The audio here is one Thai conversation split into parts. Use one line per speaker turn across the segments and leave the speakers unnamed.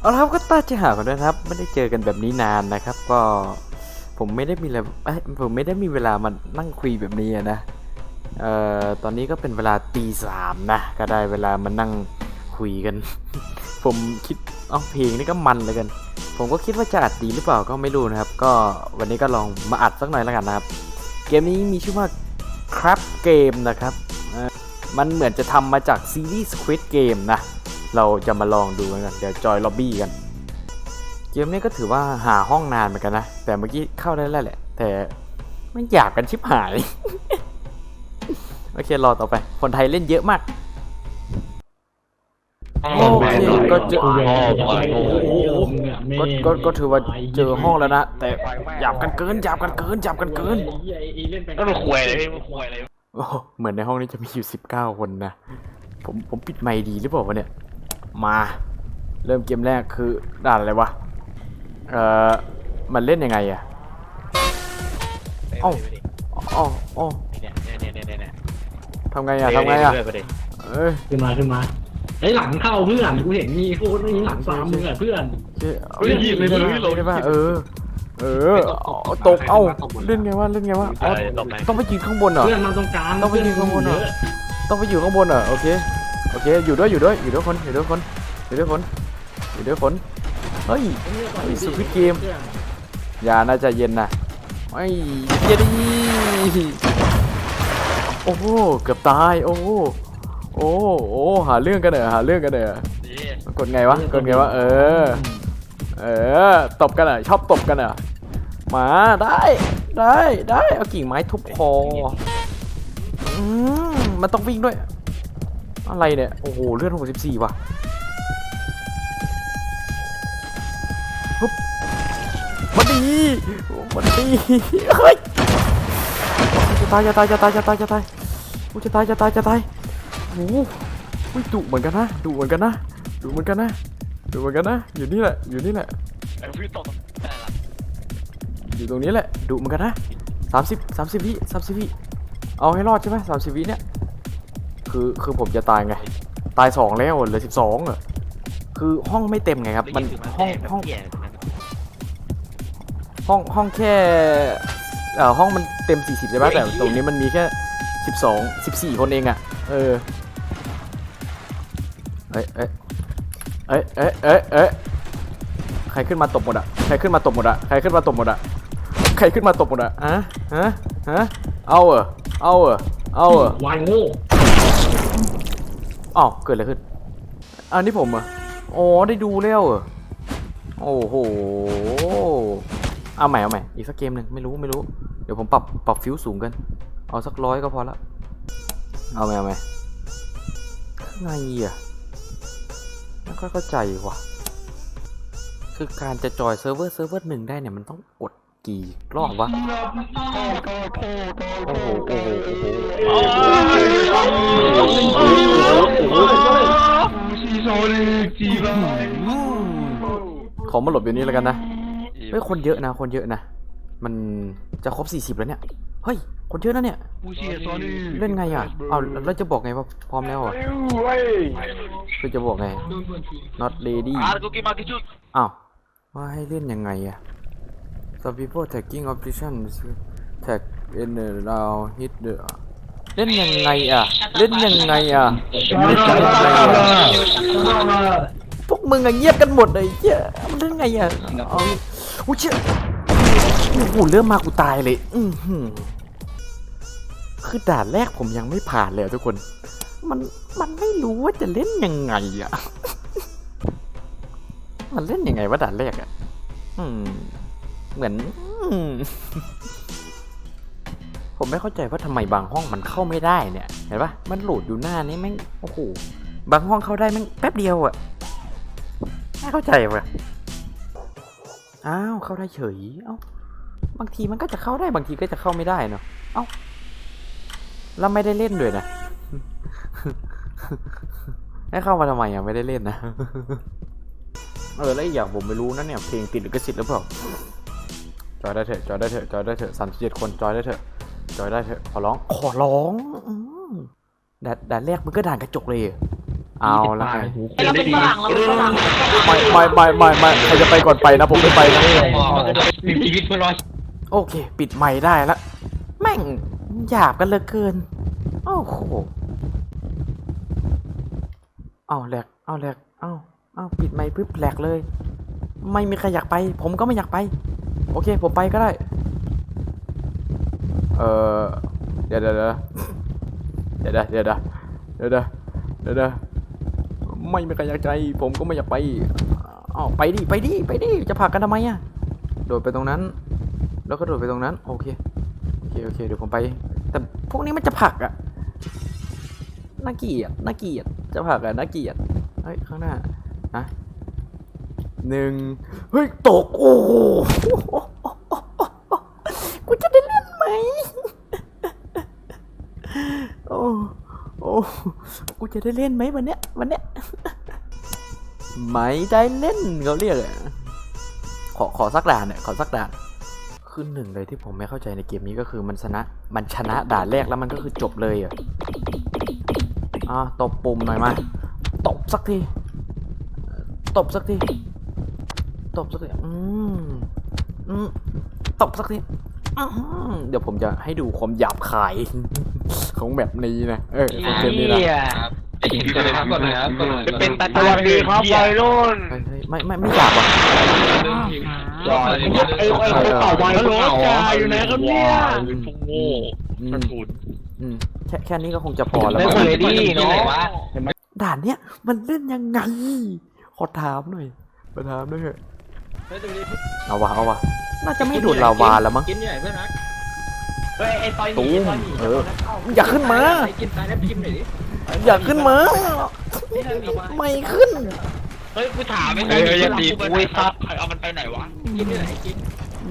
เอาละครับก็ต้าจะหากันด้วยนะครับ ไม่ได้เจอกันแบบนี้นานนะครับ ก็ผมไม่ได้มีเวลาเอ้ยผมไม่ได้มีเวลามานั่งคุยแบบนี้นะเอ่อตอนนี้ก็เป็นเวลาตีสามนะก็ได้เวลามานั่งคุยกัน ผมคิดเอาเพลงนี่ก็มันเลยกัน ผมก็คิดว่าจะอัดดีหรือเปล่าก็ไม่รู้นะครับ ก็วันนี้ก็ลองมาอัดสักหน่อยแล้วกันนะครับ เกมนี้มีชื่อว่า Crab Game นะครับมันเหมือนจะทำมาจากซีรีส์ Squid Game นะ เราจะมาลองดูกันเดี๋ยวจอยล็อบบี้กัน เกมนี้ก็ถือว่าหาห้องนานเหมือนกันนะ แต่เมื่อกี้เข้าได้แล้วแหละ แต่ไม่อยากกันชิบหาย โอเครอต่อไป คนไทยเล่นเยอะมากโอเคก็เจอก็ก็ก็ถือว่าเจอห้องแล้วนะ แต่หยาบกันเกินหยาบกันเกินหยาบกันเกิน
ก็มันควยเลยพี่มันควยเลย
โอ้โหเหมือนในห้องนี้จะมีอยู่19คนนะ ผมผมปิดไมค์ดีหรือเปล่าวะเนี่ย มาเริ่มเกมแรกคือด่านอะไรวะ เอ่อ มันเล่นยังไงอะเอ้าอ๋ออ๋อ
เนี่ยเนี่ยเนี่ยเนี่ยเนี่ย
ทำไงอะทำไงอะ
เรื่ยๆไปดิ
เอ้ย
ขึ้นมาขึ้นมาไอ้ยหลังเข้าเพื่อนกูเห็นมีโคตรมีหลังตามมึงอะเพื่อน
เจ๊เอา
เฮ้ยหยิบเลยนะ
ได้ปะเออ เออเอาตกเอ้าเล่นไงวะเล่นไงวะอ๋อ
เออตบไหม
ต้องไปยืนข้างบนเหรอ
เพื่อนมาตรงกลาง
ต้องไปยืนข้างบนเหรอต้องไปอยู่ข้างบนเหรอโอเค โอเคอยู่ด้วยอยู่ด้วยอยู่ด้วยคนอยู่ด้วยคนอยู่ด้วยคนอยู่ด้วยคนเฮ้ยเฮ้ย Squid Game อย่าน่าจะเย็นนะไม่เย็นดีโอ้โหเกือบตายโอ้โหโอ้โหโอ้หาเรื่องกันเหรอหาเรื่องกันเหรอกดไงวะกดไงวะเออเออตบกันเหรอชอบตบกันเหรอมาได้ได้ได้เอากิ่งไม้ทุบคอมันต้องวิ่งด้วย อะไรเนี่ย โอ้โห เลือด64ว่ะปุ๊บมันดีมันดีเฮ้ยจะตายจะตายจะตายจะตายจะตายโอ้จะตายจะตายจะตายโอ้โหอุ๊ยดุเหมือนกันนะดุเหมือนกันนะดุเหมือนกันนะดุเหมือนกันนะ อยู่นี่แหละ อยู่นี่แหละ
ไอ้พี่ตกแต่ละ
อยู่ตรงนี้แหละดุเหมือนกันนะสามสิบสามสิบวิสามสิบวิเอาให้รอดใช่ไหมสามสิบวิเนี่ย คือคือผมจะตายไง ตายสองแล้วเหลือสิบสองเหรอคือห้องไม่เต็มไงครับ มันห้องห้อง
แย่ตรงนั้น
ห้องห้องแค่เอ่อห้องมันเต็ม 40ใช่ไหมแต่ตรงนี้มันมีแค่ 12 14 คนเองอะ่ะ เออ เอ้ยเอ้ยเอ้ยเอ้ยเอ้ยเอ้ยใครขึ้นมาตบหมดอะใครขึ้นมาตบหมดอะใครขึ้นมาตบหมดอะใครขึ้นมาตบหมดอะฮะฮะฮะเอาเหรอเอาเหรอเอาเหรอ
วายโง่
อ้าวเกิดอะไรขึ้น อันนี้ผมเหรอะอ๋อได้ดูแล้วเหรอโอ้โหเอาใหม่เอาใหม่อีกสักเกมหนึ่งไม่รู้ไม่รู้ เดี๋ยวผมปรับปรับฟิวสูงกัน เอาสักร้อยก็พอละเอาใหม่เอาใหม่ไงอะไม่ค่อยเข้าใจว่ะ คือการจะจอยเซิร์ฟเวอร์เซิร์ฟเวอร์หนึ่งได้เนี่ยมันต้องกดกี่รอบวะ โอ้โห โอ้โห โอ้โห ขอมาหลบอยู่นี่แล้วกันนะ เฮ้ย คนเยอะนะ คนเยอะนะ มันจะครบ 40 แล้วเนี่ย เฮ้ย คนเยอะนะเนี่ย เล่นไงอะเอาแล้วจะบอกไงว่าพร้อมแล้วอะคือจะบอกไง not ready อ้าวว่าให้เล่นยังไงอะ some people tagging option tag in the round hit the เล่นยังไงอะ เล่นยังไงอะเล่นยังไงอะพวกมึงอะเงียบกันหมดเลยเหี้ยมันเล่นไงอะเอาอุ้ยเชี่ยโอ้โหเริ่มมากูตายเลย อือหือคือด่านแรกผมยังไม่ผ่านเลยทุกคน มันมันไม่รู้ว่าจะเล่นยังไงอะ มันเล่นยังไงว่าด่านแรกอะ อืม เหมือนอืม ผมไม่เข้าใจว่าทำไมบางห้องมันเข้าไม่ได้เนี่ย เห็นปะมันโหลดอยู่หน้านี้แม่งโอ้โหบางห้องเข้าได้แม่งแป๊บเดียวอะไม่เข้าใจว่ะอ้าวเข้าได้เฉย เอ้าบางทีมันก็จะเข้าได้บางทีก็จะเข้าไม่ได้เนาะเอ้าแล้วไม่ได้เล่นด้วยนะให้เข้ามาทำไมอะไม่ได้เล่นนะเออแล้วอีกอย่างผมไม่รู้นะเนี่ยเพลงติดลิขสิทธิ์หรือเปล่าจอยได้เถอะจอยได้เถอะจอยได้เถอะสามสิบเจ็ดคนจอยได้เถอะ จอยได้เถอะขอร้อง ขอร้องอืมด่านด่านแรกมันก็ด่านกระจกเลยอะเอาละไง
หู
เราเป็นฝรั่งเราเป็นฝรั่ง
ไม่ไม่ไม่ไม่ไม่ใครจะไปก่อนไปนะผมไม่ไปนะ
มีชีวิตเพื่อรอด
โอเค ปิดไมค์ได้ละแม่งหยาบกันเหลือเกินโอ้โหเอาแหลกเอาแหลกเอาเอาปิดไมค์ปึ๊บแหลกเลย ไม่มีใครอยากไป ผมก็ไม่อยากไป โอเค ผมไปก็ได้ เออเดี๋ยวเดี๋ยวเดี๋ยวเดี๋ยวเดี๋ยวเดี๋ยวเดี๋ยวเดี๋ยวเดี๋ยวไม่มีใครอยากใจผมก็ไม่อยากไปอ้าวไปดิไปดิไปดิจะผลักกันทำไมอะโดดไปตรงนั้น แล้วก็โดดไปตรงนั้นโอเคโอเคโอเคเดี๋ยวผมไป แต่พวกนี้มันจะผลักอะน่าเกลียดน่าเกลียดจะผลักอะน่าเกลียดเฮ้ยข้างหน้านะหนึ่งเฮ้ยตกโอ้โห กูจะได้เล่นไหม โอ้ โอ้ กู จะได้เล่นไหมวันเนี้ยวันเนี้ยไม่ได้เล่นเขาเรียกอะขอขอสักด่านเนี่ยขอสักด่านคือหนึ่งเลยที่ผมไม่เข้าใจในเกมนี้ก็คือมันชนะมันชนะด่านแรกแล้วมันก็คือจบเลยอะอ่าตบปุ่มหน่อยมาตบสักทีตบสักทีตบสักทีอืมอืมตบสักทีอื้อหือเดี๋ยวผมจะให้ดูความหยาบคายของแบบนี้นะ เออของเกมนี้นะ
ไอ้ที่จะได้ทำก่อนนะครับ
เป็นตาตัวดีครับวัยรุ่น
เฮ้ยเฮ้ยไม่ไม่ไม่หยาบอะ
รอ
ไอ้ไอ้ไอ้เต่าวัยรุ่นกาอยู่ไหนครับเนี่ย
พวกโง่
อื
กระ
ม
สุน
อืมแค่แค่นี้ก็คงจะพอแล้ว
ไม่
มั้ง
เคยดีเนาะ
ด่านเนี้ยมันเล่นยังไงขอถามหน่อยมาถามหน่อยเถอะเอาวะเอาวะน่าจะไม่โดนลาวาแล้วมั้ง
กินใหญ่เพื่อนรัก
เฮ้ยไอ้ตอย
ตู
นี่
มเอออย่าขึ้นมา
กินตายแล้วพิมพ์หน่อยดิ
อย่าขึ้นมา ไม่ขึ้น
เฮ้ยกูถามไม่ได้เลยยันดีกูไอ้ซับเอามันไปไหนวะ
กินที่ไหนกิน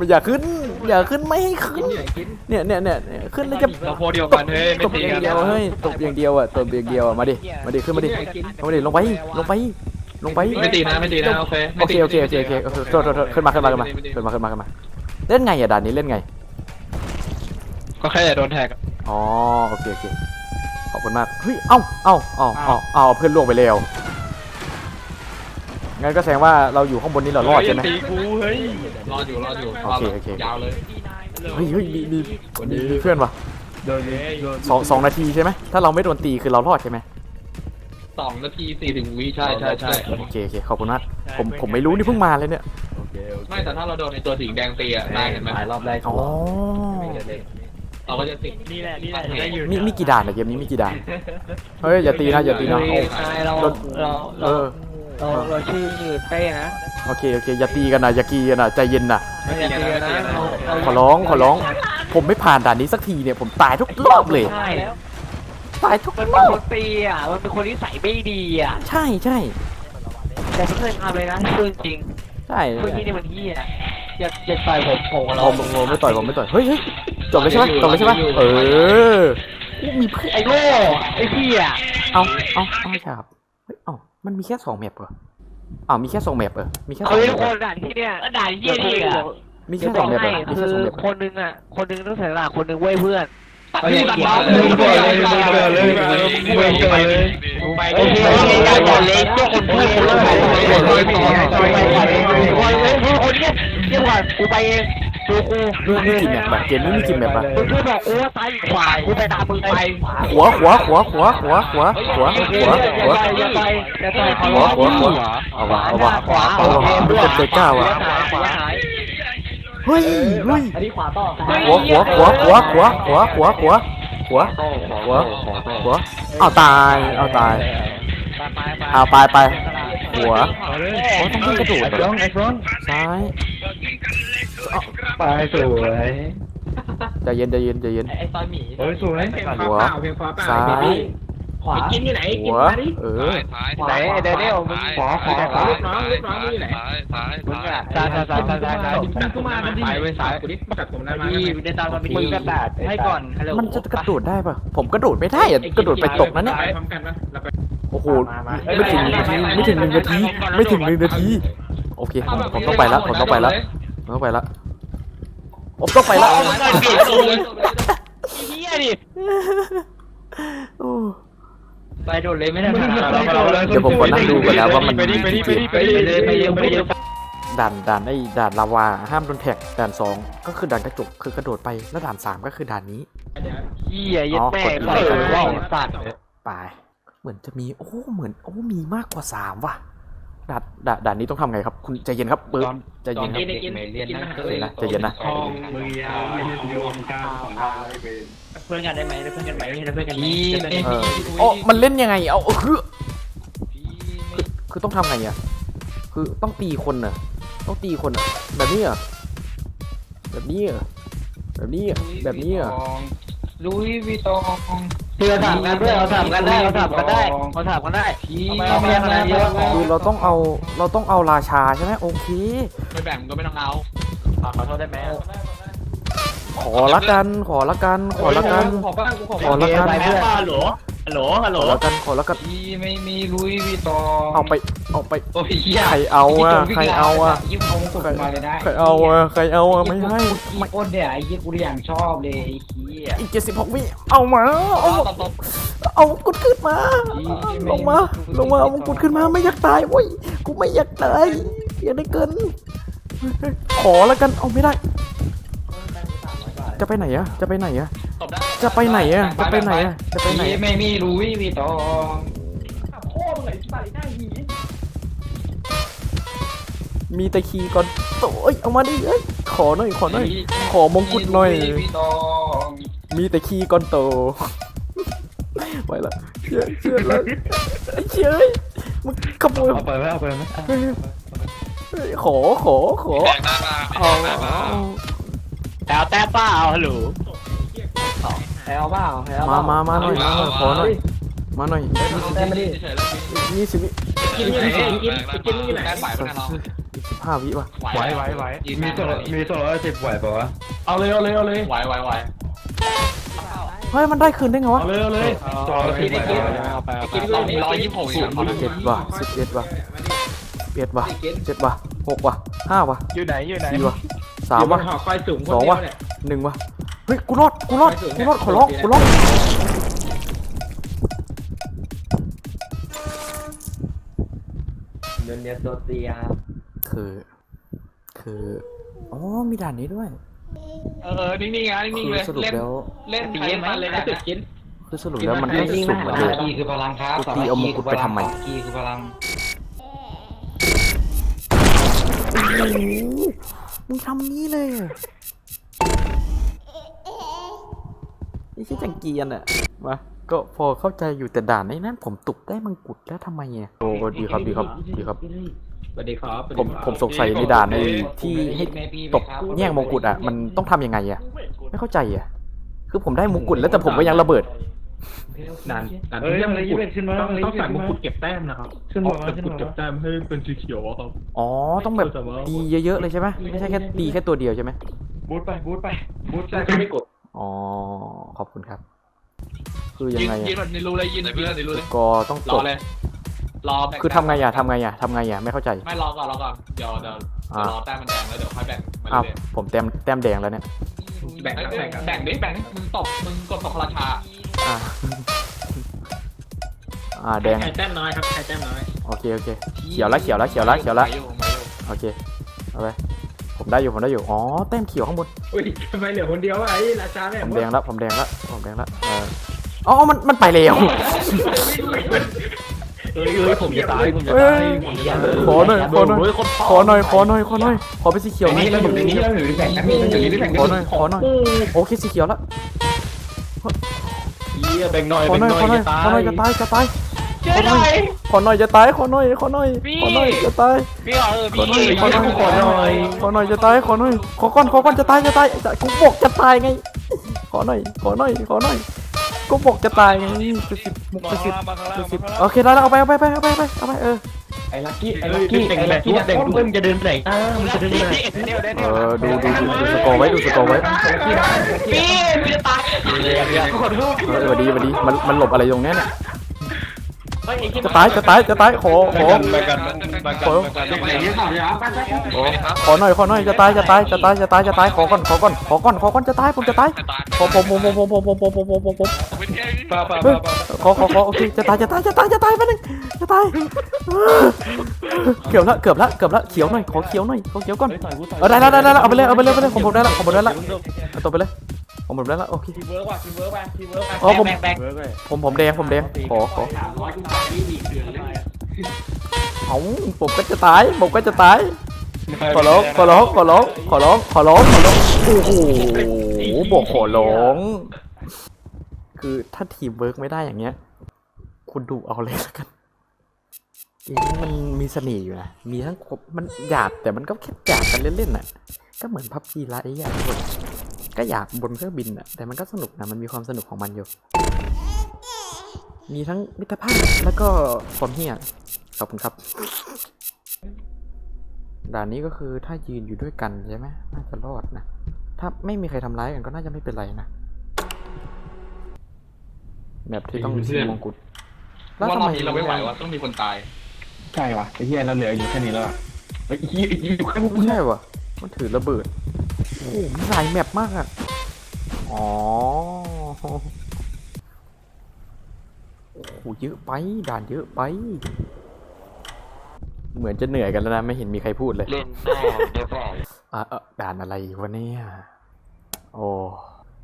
อย่าขึ้น อย่าขึ้นไม่ให้ขึ้
กิ
น
นที่ไหนกิน
เนี่ยเนี่ยเนี่ยเนี่ยขึ้นแล้วจะ
เราโพเดียวกันเฮ้ยไม่
ตบ
ตี
อย่าง
กัน
เดียวเฮ้ยตบอย่างเดียวอะตบอย่างเดียวอะมาดิมาดิขึ้นมาดิลงมาดิลงไปลงไปลงไป
ไม่ตีนะไม่ตีนะโอเค
โอเคโอเคโอเคโอเคโอเคโทษโทษโทษขึ้นมาขึ้นมาขึ้นมาขึ้นมาขึ้นมาขึ้นมาเล่นไงอะด่านนี้เล่นไง
ก็แค่อย่าโดนแท็ก
อ๋อโอเคโอเค ขอบคุณมาก เฮ้ย เอ้าเอ้าเอ้าเอ้าเอ้าเพื่อนล่วงไปแล้ว งั้นก็แสดงว่าเราอยู่ข้างบนนี้เรารอดใช่ไหม
ตีกูเฮ้ย
รออยู่รออยู่
โอเคโอเค
ยาวเลย
เฮ้ยเฮ้ยมีมีมีมีเพื่อนวะ
โดนเลย
สองสองนาทีใช่ไหม ถ้าเราไม่โดนตีคือเรารอดใช่ไหม
สองนาทีสี่ถึงวิใช่ใช่ใช่
โอเคโอเคขอบคุณมาก ผมผมไม่รู้นี่เพิ่งมาเลยเนี่ย
ไม่แต่ถ้าเราโดนในตัวสีแดงตีอะได้เห็นไหมรอบแรก
อ๋อ
เราก็จะติด
นี่แหละนี่แหละได้อยู่
มีมีกี่ด่านอะเกมนี้มีกี่ด่าน เฮ้ยอย่าตีนะอย่าตีนะโอ้
เรา
โดน
เรา
เออ
เราเราชื่อเต้นะ
โอเคโอเคอย่าตีกันนะอย่ากีกันนะใจเย็นนะ
ไม่อยากเจอนะเรา
ขอร้องขอร้อง ผมไม่ผ่านด่านนี้สักทีเนี่ยผมตายทุกรอบเลย
ใช่
ตายทุก
มัน
ร
เป็น
อบ
คนตีอะมันเป็นคนที่ใส่ไม่ดีอะ
ใช่ใช่
แต่ไม่เคยทำเลยนะพูดจริง
ใช่
พูดที่นี่มันเฮียอย่าอย่าต่อยผมผม
ผ
เรา
มผมไม่ต่อยผมไม่ต่อยเฮ้ยเฮ้ย จบเลยใช่ไหมจบเลยใช่ไหมเออมีเพื่อน
ไอ้โง่ไอ้เฮีย
เอาเอาเอาฉาบเฮ้ยเอ้ามันมีแค่สองแมปเหรออ้าวมีแค่สองแมปเหรอมีแค่สอ
เขา
งแม
เป็น
ป
ค
เหรอน
ด่านที่เนี่ยด่านเฮียนี่อะ
มี
จะ
แค่
บ
ส
อ
อกงแมปเหร
ให้
อมี
คื
แค่
อ
สองแมปเหร
ค
อน
นึงอะ คนนึงต้องเสียสละคนนึงเว้ยเพื่อน
ไม่ตัดบอล
มึงเกิดเลยมึงเกิดเลยมึงเกิดเลย
โอเคโอเคอย่าก่อนเลยพวกคนพูดคนเริ่มไปเลยไปก่อนเลยคนเลยพูดคนเนี้ยเดี๋ยวก่อนกูไปเอง กู
กูกูไม่มีกินแบบเกมนี้มีกี่แมปอะ
กูพูดแบบเออตายขวากูไปตามมึงไป
หัวหัวหัวหัวหัวหัวหัวหัวหัวหัวหัวหัวเอาวะเอาวะเอาวะหันเป็นเซา
หัวะ
เฮ้ยเฮ้ย
หัว
หัวหัวหัวหัวหัวหัวหัวหัวหัวหัวเอาตายเอาตายเอาไปไปหัวโอ้ต้องขึ้นกระโดดเหรอซ้าย
ไปสวย
ใจเย็นใจเย็นใจเย็น
ไอ้ซอยหมี
เฮ้ยสวย
หัวซ้าย
ขวา
กินที่ไหนกิน
หัว
มาดิ
เออ
ไหนเดนเนลมึงขวาขวาขวา
ลูกน้องลูกน้องมึงอยู่ไหน
มึงอะซ้ายซ้ายซ้ายซ้ายซ้ายซ้าย
จัดผมได้ไหมสายเว้ยสายกูดิจัดผมได้ไหม
ดีในตามความเป็นจริงกระดาษให้ก่อนฮัลโหล
มันจะกระโดดได้ปะผมกระโดดไม่ได้อะกระโดดไปตกนะเนี่ย
พร้อมกันปะเราไป
โอ้โห ไม่ถึงหนึ่งนาที ไม่ถึงหนึ่งนาที ไม่ถึงหนึ่งนาที โอเค ผมผมต้องไปแล้วผมต้องไปแล้วผมต้องไปแล้ว ผมต้องไปแล้ว
เฮียดิ
โอ้
ไปโดดเลยไม่ได้
เดี๋ยวผมขอนั่งดูก่อนนะว่ามัน
ไปดิไปดิไปดิไปดิ
ไปเลยไปเร็วไปเร็ว
ด่านด่านไอ้ด่านลาวาห้ามโดนแท็กด่านสองก็คือด่านกระจกคือกระโดดไปแล้วด่านสามก็คือด่านนี้
เหี้ยยัดแม่ไปว่องสัตว์
ไปเหมือนจะมีโอ้เหมือนโอ้มีมากกว่าสามว่ะ ด่านด่านด่านนี้ต้องทำไงครับ คุณใจเย็นครับเบิร์ดใจเย็นครับ
เรียนนะ
ใจเย็นนะใจเย็นนะ
คลองเมืองไม่ใช่รวมการของเราเป็น
เพื่อนกันได้ไหมเพื่อนกันไหมเพื่อนกันไหม
เออโอ้มันเล่นยังไง เอาเออคือคือคือต้องทำไงอะคือต้องตีคนน่ะ ต้องตีคนน่ะแบบนี้เหรอแบบนี้เหรอแบบนี้เหรอแบบนี้เหรอ
ลุยวิตอง
เพื่อนถามกันด้วยเราถามกันได้เราถามกันได้เราถามกันได้เราไม่อะไรเยอะ
คือเราต้องเอาเราต้องเอาราชาใช่ไหมโอเค
ไม่แบ่งก็ไม่ต้องเอา
ขอโทษได้ไหม
ขอละกันขอละกันขอละกัน
ขอบ้างขอ
ละกัน
ไปเพื่อนฮัลโหลฮัลโหลฮัลโหล
ขอละกันขอละกัน
พี่ไม่มีลุยวิตอง
เอาไปเอาไปใครเอาอะใครเอาอะ
ยิ้มเอาสุกมาเลยได้
ใครเอาอะใครเอาอะไม่ให้
อีโอนเนี่ยไอ้ยี่กูอย่างชอบเลย หี้ย
อีกเจ็ดสิบหกวิเอามาเอามาเอามงกุฎขึ้นมาลงมาลงมาเอามงกุฎขึ้นมาไม่อยากตายเว้ยกูไม่อยากตายอย่าได้เกิน ขอละกันเอาไม่ได้ จะไปไหนอะจะไปไหนอะจะไปไหนอะจะไปไหนอะจะไปไหน
พี่
อะ
ไม่มีลุยวิตอง
มีแต่คีย์ก่อนโอ้ยเอามาดิเอ้ยขอหน่อยขอหน่อย ขอมงกุฎหน่อย
วิตอง
มีแต่คีย์ก่อนโตไปละเชื่อเชื่อแล้วไอ้เชื่อเอ้ยมึงขโมย
เอาไปไหมเอาไปไหม
เฮ้ยเฮ้ยขอขอขอ
แบ่งหน้ามา
เอา
แบ่งหน้ามา
เอา
แถวแต้ป้าฮัลโหล
แถวเปล่าแถว
มามามาหน่อยมาหน่อยขอหน่อยมาหน่อย
ได้มาดิ
เฉยๆแล้ว
ยี่สิบวิ
กินกินกินกินกินอยู่ไหนไหวปะเนี่ยน้อง
อีกสิบห้าวิว่ะ
ไหวไหวไหวมี
มี
ตั
ตัววมีตัวร้อยสิบไหวป่าวะ
เอาเลยเอาเลยเอาเลยไหวไหวไหว
เฮ้ยมันได้คืนได้ไงวะ
เอาเลยเอาเลยตัวร้อยสิบไหวป่าวะ
เอาไปกินตอนนี้ร้อยยี่สิบหก
สิบเอ็ดว่ะสิบเอ็ดว่ะสิบเอ็ดว่ะเจ็ดว่ะหกว่ะห้าว่ะ
อยู่ไหนอยู่ไหน
สี่ว่ะสามว่ะ
หอคอยสูง
สองว่ะหนึ่งว่ะเฮ้ยกูรอดกูรอดกูรอดขอร้องกูรอด
เดินเนี้ยตัวเตีย
คือ คือ อ๋อ มีด่านนี้ด้วย
เออนิ่งๆนะนิ่ง
คื
ๆ
อ
เลย
สรุป
เล่น
แล้ว
เล่นใครมันเลยนะ
กิน
คือสรุปแล้วมันให้สุ่มเหมือนเดิม
กีคือพลังครับ
กูตีเอามงกุฎไปทำไม
กีคือพลัง
โอ้โหมึงทำนี้เลยเหรอไม่ใช่จังเกียนอะมาก็พอเข้าใจอยู่แต่ด่านในนั้นผมตุกได้มังกุฎแล้วทำไมอะโอ้ดีครับดีครับดีครับ
สวัสดีครับ
ผมผมสงสัยในด่านในที่ให้ตกแย่งมงกุฎอะมันต้องทำยังไงอะไม่เข้าใจอะคือผมได้มงกุฎแล้วแต่ผมก็ยังระเบิด
ดันดันเรื่องอะไรยี่เป็นขึ้นมาต้องต้องใส่มงกุฎเก็บแต้มนะครับขึ้นมาขึ้นมา เก็บแต้มให้เป็นสีเขียวครับ
อ๋อต้องแบบตีเยอะๆเลยใช่ไหมไม่ใช่แค่ตีแค่ตัวเดียวใช่ไหม
บูทไปบูทไปบูทใช่ไม่กด
อ๋อขอบคุณครับ คือยัง
ยืน
ไง
ยืน
อะ
แบบในรูเลยยืนยืนในรูเลย
ก็ต้อง
ร
จ
อบเลย รอแบ่ง
คือทำไงอะทำไงอะทำไงอะไม่เข้าใจ
ไม่รอก่อนรอก่อนเดี๋ยวเดี๋ยวรอแต้มมันแดงแล้วเดี๋ยวค่อยแบ่งมา
อ้าว
เรื่อย
ผมแต้มแต้มแดงแล้วเนี่ย
แบ่งแบ่งแบ่งดิแบ่งมึงตบมึงกดตบราชา
อ่า อ่าแดง
ใครแต้มน้อยครับใครแต้มน้อย
โอเคโอเค เขียวละเขียวละเขียวละเขียวละ
มาอยู่มาอยู่
โอเค เอาไปผมได้อยู่ผมได้อยู่ อ๋อแต้มเขียวข้างบน
อุ้ยทำไมเหลือคนเดียววะไอ้ราชาเนี่ย
ผมแดงแล้วผมแดงแล้วผมแดงแล้วเอออ๋อมันมันไปแล้ว
เอ้ยเอ้ยผมจะตายผมจะ
เอ้
ตาย
ยขอหน่อยขอหน่อยขอหน่อยขอหน่อยขอหน่อยขอเป็นสีเขียวหน่อย
เราอยู่ในนี้เราอยู่ในแบ่งกันนี่เราอยู่ในแบ่ง
ขอหน่อยขอหน่อยโอเคสีเขียวละ
เยี่ยแบ่งหน่อย
ขอ
แบ่ง
หน่อย
หน่
ขอหน่
อ
อย
ย
ขอหน่อยจะตายจะตาย
ช่วยหน่อย
ขอหน่อยจะตายขอหน่อยขอหน่อยขอหน่อยจะตาย
พี่เหรอเออ
ขอหน่อย
พี่
ขอหน่อยขอหน่อยขอหน่อยจะตายขอหน่อยขอก้อนขอก้อนจะตายจะตายจะกูบอกจะตายไงขอหน่อยขอหน่อยขอหน่อย กูบอกจะตายไงจะสิบมุกจะสิบจะสิบโอเคได้แล้วเอาไปเอาไปเอาไปเอาไปเอาไปเออ
ไอ้ลักกี้ไอ้ลักกี้ไอ้ลักกี้แบ่งมึงจะเดินไหนอ้ามึงจะเดินไหน
เดี๋ยวเดี๋ยว
เอ
เดี๋ยว
อดูดูดูดูสกอร์ไว้ดูสกอร์ไว้
พี่พี่จะตาย
เออวันดีวันดีมันมันหลบอะไรตรงเนี้ย เนี่ยจะตายจะตายจะตายขอขอ
ไปกันไปกัน
ขอ
ไปกันไหนที่สองครับ
ขอขอหน่อยขอหน่อยจะตายจะตายจะตายจะตายจะตายขอก่อนขอก่อนขอก่อนขอก่อนจะตายผมจะตายผมผมผมผมผมผมผมผมผมผมผม
ป้าป้า
เฮ้ย
ป้า
ขอขอขอโอเคจะตายจะตายจะตายจะตายไปหนึ่งจะตายเกือบละเกือบละเกือบละเขียวหน่อยขอเขียวหน่อยขอเขียวก่อนเออได้แล้วได้แล้วเอาไปเลยเอาไปเลยเอาไปเลยผมผมได้ละผมผมได้ละเอาตัวไปเลย ผมผมได้ละโอเค
ทีเวิร์กว่ะทีเวิร์กไปทีเวิร์กไป
อ๋อผม
แบงแบง
ผมผมแดงผมแดงขอขอเอาผมก็จะตายผมก็จะตายขอร้องขอร้องขอร้องขอร้องขอร้องขอร้องโอ้โหบอกขอร้อง คือถ้าทีมเวิร์กไม่ได้อย่างเงี้ย คุณดูเอาเลยแล้วกันเกมนี้มันมีเสน่ห์อยู่นะมีทั้งครบมันหยาบแต่มันก็แค่หยาบกันเล่นๆน่ะ ก็เหมือนพับจีไลท์อะทุกคน ก็หยาบบนเครื่องบินอะแต่มันก็สนุกนะมันมีความสนุกของมันอยู่ มีทั้งมิตรภาพแล้วก็ความเฮี้ยขอบคุณครับ ด่านนี้ก็คือถ้ายืนอยู่ด้วยกันใช่ไหมน่าจะรอดนะ ถ้าไม่มีใครทำร้ายกันก็น่าจะไม่เป็นไรนะ แบบที่ต้องมีมงกุฎแล้ว
ว่า
ทำ
รอบ
ไม
นี้เราไม่ไหวว่ะต้องมีคนตาย
ใช่วะไอ้เหี้ยเราเหลืออยู่แค่นี้แล้วอะเฮ้ยไอ้เหี้ยอยู่แค่พวก
ไม่ใช่วะมันถือระเบิดโอ้โหมันหลายแมปมากอะอ๋อโอ้โหเยอะไป ด่านเยอะไป เหมือนจะเหนื่อยกันแล้วนะ ไม่เห็นมีใครพูดเลย
เล่นแน่ได้เปล่า
อะเอ่อด่านอะไรวะเนี่ย โอ้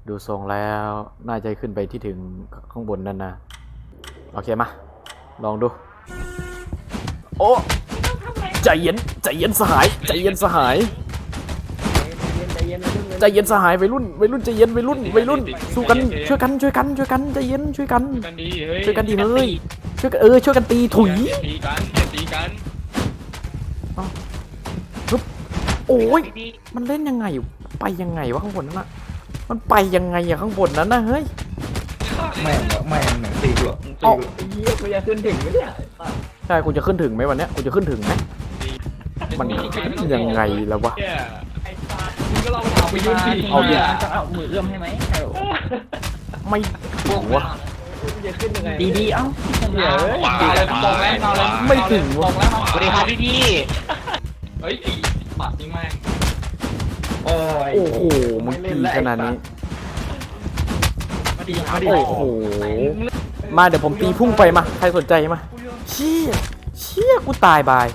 ดูทรงแล้ว น่าจะขึ้นไปที่ถึงข้างบนนั่นนะ โอเคมา ลองดู โอ้ ใจเย็น ใจเย็นสหาย ใจเย็นสหาย ใจเย็นสหายวัยรุ่นวัยรุ่นใจเย็นวัยรุ่นวัยรุ่นสู้กันช่วยกันช่วยกันช่วยกันใจเย็นช่วยกัน
กันดีเฮ้ย
ช่วยกันดีเฮ้ยช่วยกันเออช่วยกันตีถุย
ตีกันตีกัน
โอ้ยมันเล่นยังไงไปยังไงวะข้างบนนั้นอะมันไปยังไงอะข้างบนนั้นนะเฮ้ย
แม่งแม่งหนังตีกูอะ
เอ้า
เยี่ยกูจะขึ้นถึงไหมเนี่ย
ใช่กูจะขึ้นถึงไหมวันเนี้ยกูจะขึ้นถึงไหมมันยังไงแล้ววะ
ไอ้ตา
มึง ก็ลองเอาไปยุ่งดิ
เอาดิ
จะเอามือเอื้อมให้ไหม
ไม่ถึงวะ
กูจะขึ้นยังไง
ดีดีเอ้า
เดี๋ยว
ขวาเลยมองแล้วมองแล้ว
ไม่ถึงวะ
สวัสดีครับพี่พี่
เฮ้ยไอ้ปัดนี่แม่ง
โอ้ย
โอ้โหมึงตีขนาดนี้
มาดีมาดี
โอ้โหมาเดี๋ยวผมตีพุ่งไปมาใครสนใจมาเชี่ยเชี่ยกูตายบาย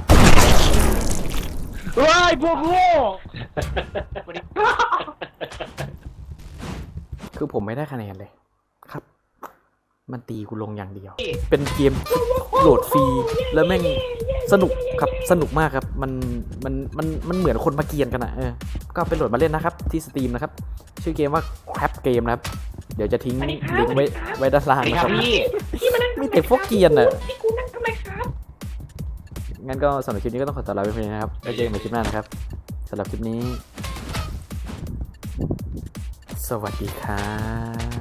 ว้ายพวกโง่
คือผมไม่ได้คะแนนเลยครับ มันตีกูลงอย่างเดียว เป็นเกมโหลดฟรีแล้วแม่งสนุกครับสนุกมากครับ มันมันมันมันเหมือนคนมาเกียนกันอะเออก็ไปโหลดมาเล่นนะครับ ที่สตรีมนะครับ ชื่อเกมว่า Crap Game นะครับ เดี๋ยวจะทิ้งลิงก์ไว้ไว้ด้านล่าง
สวัสดี
นะ
ค
ค
รั
รั
บบพี่
มีแต่พวกเกรียนอะ งั้นก็สำหรับคลิปนี้ก็ต้องขอตัวลาไปเพียงเท่านี้นะครับแล้วเจอกันใหม่คลิปหน้านะครับสำหรับคลิปนี้ สวัสดีครับ